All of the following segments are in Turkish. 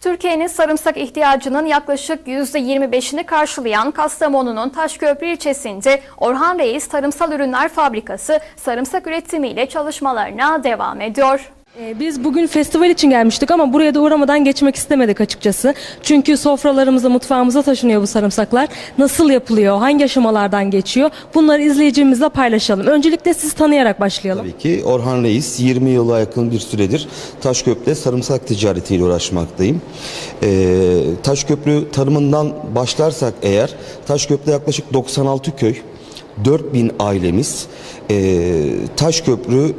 Türkiye'nin sarımsak ihtiyacının yaklaşık %25'ini karşılayan Kastamonu'nun Taşköprü ilçesinde Orhan Reis Tarımsal Ürünler Fabrikası sarımsak üretimiyle çalışmalarına devam ediyor. Ee, Biz bugün festival için gelmiştik ama buraya da uğramadan geçmek istemedik açıkçası. Çünkü sofralarımıza, mutfağımıza taşınıyor bu sarımsaklar. Nasıl yapılıyor, hangi aşamalardan geçiyor? Bunları izleyicimizle paylaşalım. Öncelikle sizi tanıyarak başlayalım. Tabii ki Orhan Reis 20 yıla yakın bir süredir Taşköprü'de sarımsak ticaretiyle uğraşmaktayım. Ee, Taşköprü tarımından başlarsak eğer Taşköprü'de yaklaşık 96 köy, 4000 ailemiz ee, Taşköprü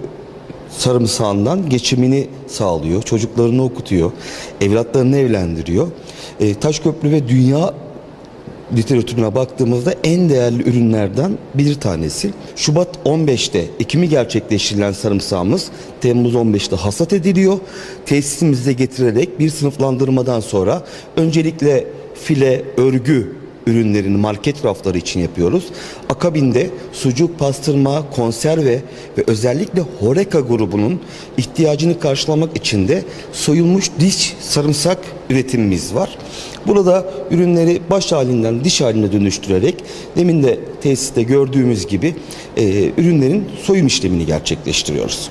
sarımsağından geçimini sağlıyor, çocuklarını okutuyor, evlatlarını evlendiriyor. Ee, Taşköprü ve dünya literatürüne baktığımızda en değerli ürünlerden bir tanesi. Şubat 15'te ekimi gerçekleştirilen sarımsağımız Temmuz 15'te hasat ediliyor. Tesisimizde getirerek bir sınıflandırmadan sonra öncelikle file, örgü ürünlerini market rafları için yapıyoruz. Akabinde sucuk, pastırma, konserve ve özellikle Horeca grubunun ihtiyacını karşılamak için de soyulmuş diş sarımsak üretimimiz var. Burada ürünleri baş halinden diş haline dönüştürerek demin de tesiste gördüğümüz gibi e, ürünlerin soyum işlemini gerçekleştiriyoruz.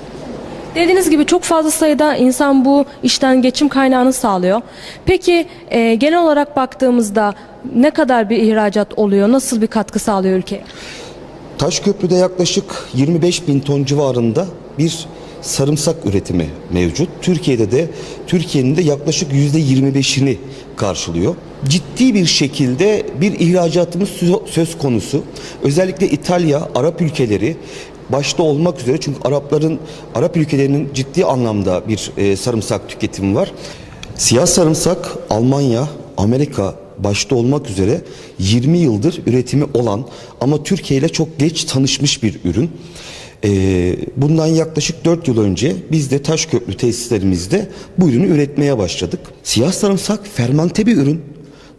Dediğiniz gibi çok fazla sayıda insan bu işten geçim kaynağını sağlıyor. Peki e, genel olarak baktığımızda ne kadar bir ihracat oluyor? Nasıl bir katkı sağlıyor ülkeye? Taşköprü'de yaklaşık 25 bin ton civarında bir sarımsak üretimi mevcut. Türkiye'de de Türkiye'nin de yaklaşık %25'ini karşılıyor. Ciddi bir şekilde bir ihracatımız sö- söz konusu. Özellikle İtalya, Arap ülkeleri başta olmak üzere çünkü Arapların Arap ülkelerinin ciddi anlamda bir e, sarımsak tüketimi var. Siyah sarımsak Almanya, Amerika başta olmak üzere 20 yıldır üretimi olan ama Türkiye ile çok geç tanışmış bir ürün. Ee, bundan yaklaşık 4 yıl önce biz de Taşköprü tesislerimizde bu ürünü üretmeye başladık. Siyah sarımsak fermente bir ürün.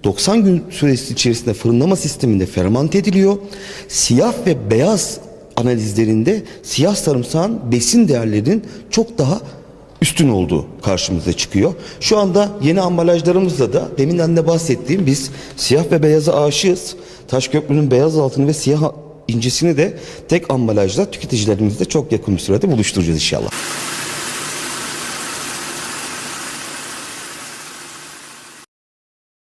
90 gün süresi içerisinde fırınlama sisteminde fermente ediliyor. Siyah ve beyaz analizlerinde siyah sarımsağın besin değerlerinin çok daha üstün olduğu karşımıza çıkıyor. Şu anda yeni ambalajlarımızla da deminden de bahsettiğim biz siyah ve beyaza aşığız. Taşköprünün beyaz altını ve siyah incisini de tek ambalajla tüketicilerimizle çok yakın bir sürede buluşturacağız inşallah.